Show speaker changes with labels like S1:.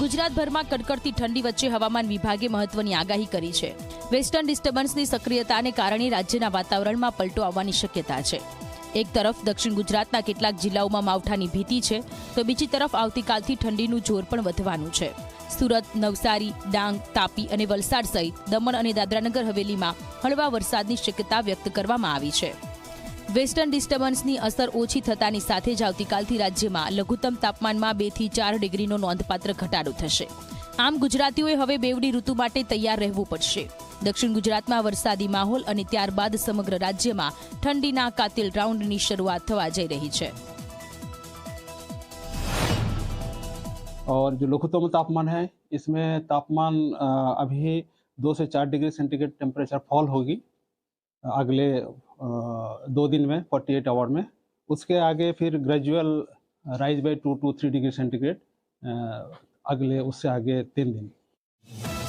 S1: ગુજરાતભરમાં કડકડતી ઠંડી વચ્ચે હવામાન વિભાગે મહત્વની આગાહી કરી છે વેસ્ટર્ન ડિસ્ટર્બન્સની સક્રિયતાને કારણે રાજ્યના વાતાવરણમાં પલટો આવવાની શક્યતા છે એક તરફ દક્ષિણ ગુજરાતના કેટલાક જિલ્લાઓમાં માવઠાની ભીતિ છે તો બીજી તરફ આવતીકાલથી ઠંડીનું જોર પણ વધવાનું છે સુરત નવસારી ડાંગ તાપી અને વલસાડ સહિત દમણ અને દાદરાનગર હવેલીમાં હળવા વરસાદની શક્યતા વ્યક્ત કરવામાં આવી છે वेस्टर्न डिस्टरबेंस ની અસર ઓછી થતાની સાથે જ આવતીકાલથી રાજ્યમાં લઘુત્તમ તાપમાનમાં 2 થી 4 ડિગ્રીનો નોંધપાત્ર ઘટાડો થશે આમ ગુજરાતીઓએ હવે બેવડી ઋતુ માટે તૈયાર રહેવું પડશે દક્ષિણ ગુજરાતમાં વરસાદી માહોલ અને ત્યારબાદ સમગ્ર રાજ્યમાં ઠંડીના કાતિલ રાઉન્ડની શરૂઆત થવા જઈ રહી છે
S2: અને જો લઘુત્તમ તાપમાન છે इसमें तापमान अभी 2 से 4 डिग्री सेंटीग्रेड टेंपरेचर फॉल होगी अगले दो दिन में 48 आवर में उसके आगे फिर gradual rise by two to three degree centigrade अगले उससे आगे तीन दिन